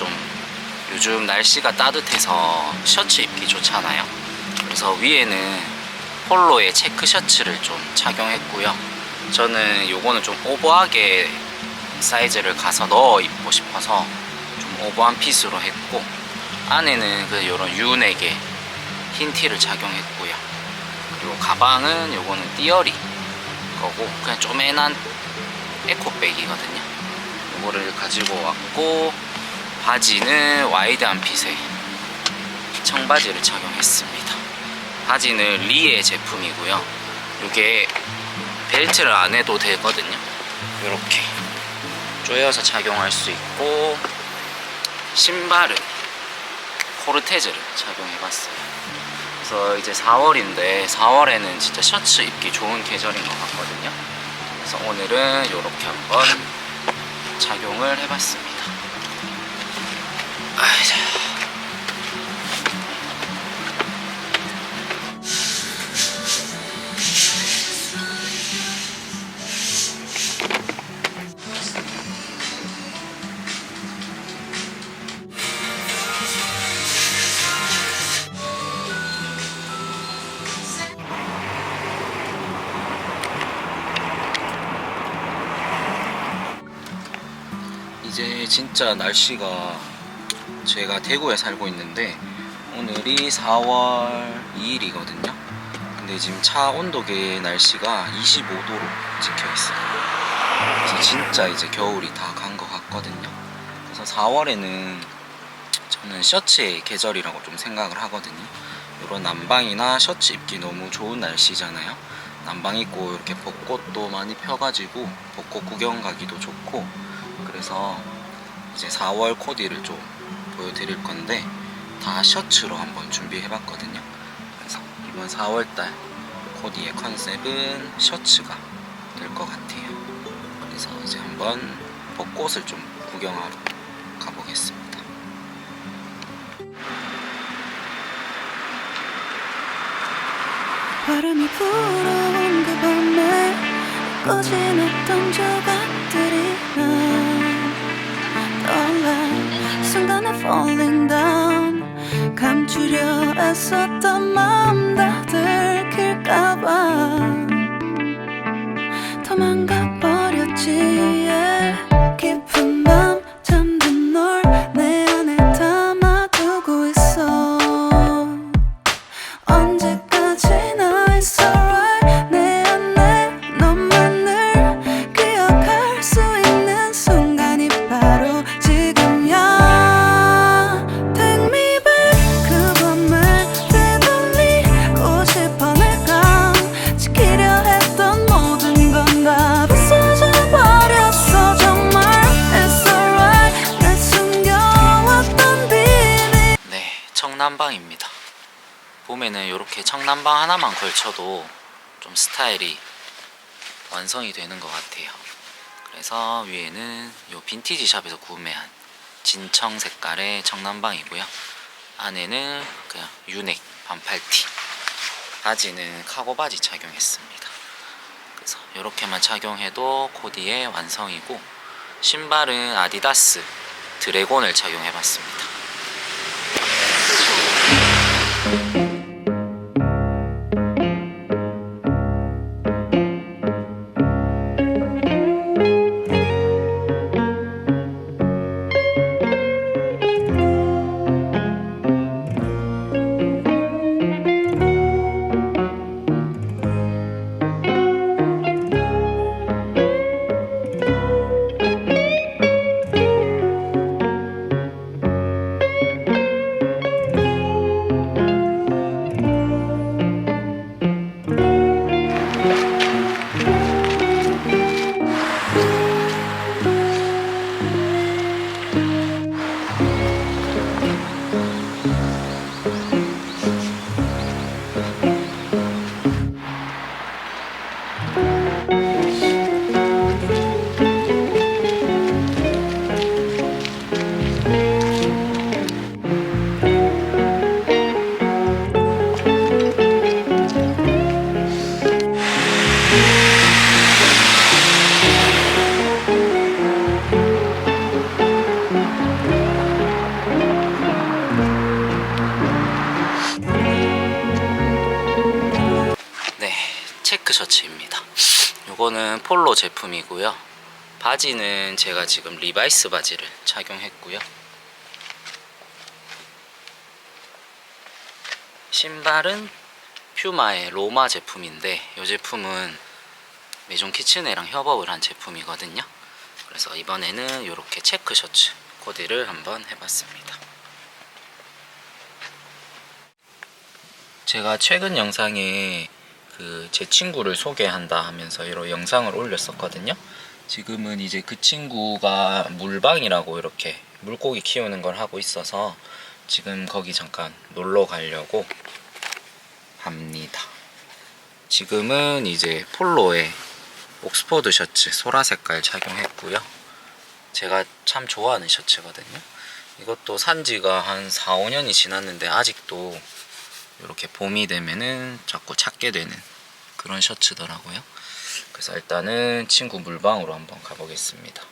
좀 요즘 날씨가 따뜻해서 셔츠 입기 좋잖아요. 그래서 위에는 폴로의 체크 셔츠를 좀 착용했고요. 저는 요거는 좀 오버하게 사이즈를 가서 넣어 입고 싶어서 좀 오버한 핏으로 했고 안에는 그 요런 유넥의 흰 티를 착용했고요. 그리고 가방은 요거는 띠어리 거고 그냥 쪼매난 에코백이거든요. 요거를 가지고 왔고 바지는 와이드한 핏의 청바지를 착용했습니다. 바지는 리의 제품이고요. 이게 벨트를 안 해도 되거든요. 이렇게 조여서 착용할 수 있고 신발은 코르테즈를 착용해봤어요. 그래서 이제 4월인데 4월에는 진짜 셔츠 입기 좋은 계절인 것 같거든요. 그래서 오늘은 이렇게 한번 착용을 해봤습니다. 이제 진짜 날씨가 제가 대구에 살고 있는데 오늘이 4월 2일이거든요. 근데 지금 차 온도계 날씨가 25도로 찍혀 있어요. 그래서 진짜 이제 겨울이 다 간 것 같거든요. 그래서 4월에는 저는 셔츠의 계절이라고 좀 생각을 하거든요. 이런 난방이나 셔츠 입기 너무 좋은 날씨잖아요. 난방 입고 이렇게 벚꽃도 많이 펴가지고 벚꽃 구경 가기도 좋고 그래서 이제 4월 코디를 좀 보여드릴 건데 다 셔츠로 한번 준비해봤거든요. 그래서 이번 4월달 코디의 컨셉은 셔츠가 될 것 같아요. 그래서 이제 한번 벚꽃을 좀 구경하러 가보겠습니다. 바람이 불어온 그 밤에 꺼진 어떤 조 falling down 감추려 애썼던 청남방입니다. 봄에는 이렇게 청남방 하나만 걸쳐도 좀 스타일이 완성이 되는 것 같아요. 그래서 위에는 이 빈티지 샵에서 구매한 진청 색깔의 청남방이고요. 안에는 그냥 유넥 반팔티, 바지는 카고 바지 착용했습니다. 그래서 이렇게만 착용해도 코디의 완성이고 신발은 아디다스 드래곤을 착용해봤습니다. Thank you. 요거는 폴로 제품이고요. 바지는 제가 지금 리바이스 바지를 착용했고요. 신발은 퓨마의 로마 제품인데 이 제품은 메종 키친애랑 협업을 한 제품이거든요. 그래서 이번에는 이렇게 체크 셔츠 코디를 한번 해봤습니다. 제가 최근 영상에 그 제 친구를 소개한다 하면서 이런 영상을 올렸었거든요. 지금은 이제 그 친구가 물방이라고 이렇게 물고기 키우는 걸 하고 있어서 지금 거기 잠깐 놀러 가려고 합니다. 지금은 이제 폴로에 옥스포드 셔츠 소라 색깔 착용했고요. 제가 참 좋아하는 셔츠거든요. 이것도 산 지가 한 4, 5년이 지났는데 아직도 이렇게 봄이 되면은 자꾸 찾게 되는 그런 셔츠더라고요. 그래서 일단은 친구 물방으로 한번 가보겠습니다.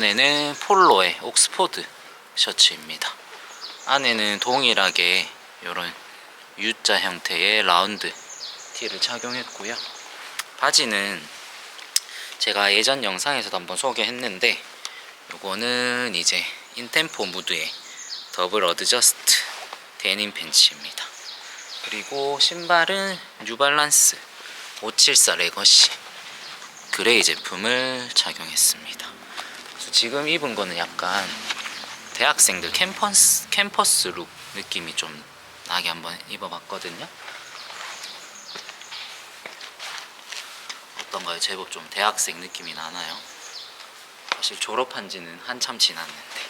이번에는 폴로의 옥스포드 셔츠입니다. 안에는 동일하게 이런 U자 형태의 라운드 티를 착용했고요. 바지는 제가 예전 영상에서도 한번 소개했는데 요거는 이제 인템포 무드의 더블 어드저스트 데님 팬츠입니다. 그리고 신발은 뉴발란스 574 레거시 그레이 제품을 착용했습니다. 지금 입은 거는 약간 대학생들 캠퍼스 캠퍼스 룩 느낌이 좀 나게 한번 입어봤거든요. 어떤가요? 제법 좀 대학생 느낌이 나나요? 사실 졸업한 지는 한참 지났는데.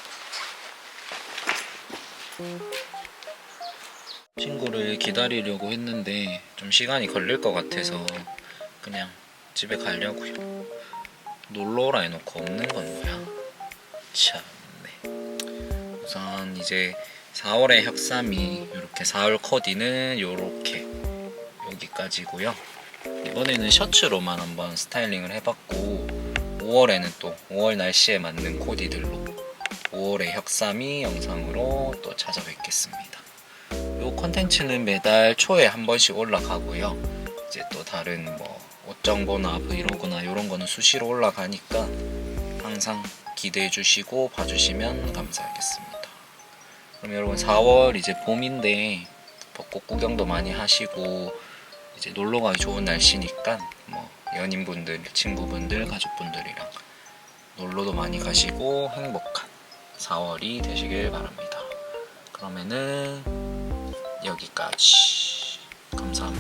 친구를 기다리려고 했는데 좀 시간이 걸릴 것 같아서 그냥 집에 가려고요. 놀러 오라 해놓고 없는 건 뭐야? 참네. 우선 이제 4월의 혁삼이 이렇게 4월 코디는 이렇게 여기까지고요. 이번에는 셔츠로만 한번 스타일링을 해봤고 5월에는 또 5월 날씨에 맞는 코디들로 5월의 혁삼이 영상으로 또 찾아뵙겠습니다. 이 컨텐츠는 매달 초에 한 번씩 올라가고요. 이제 또 다른 뭐 옷정보나 브이로그나 이런 거는 수시로 올라가니까 항상 기대해 주시고 봐주시면 감사하겠습니다. 그럼 여러분 4월 이제 봄인데 벚꽃 구경도 많이 하시고 이제 놀러 가기 좋은 날씨니까 뭐 연인분들, 친구분들, 가족분들이랑 놀러도 많이 가시고 행복한 4월이 되시길 바랍니다. 그러면은 여기까지 감사합니다.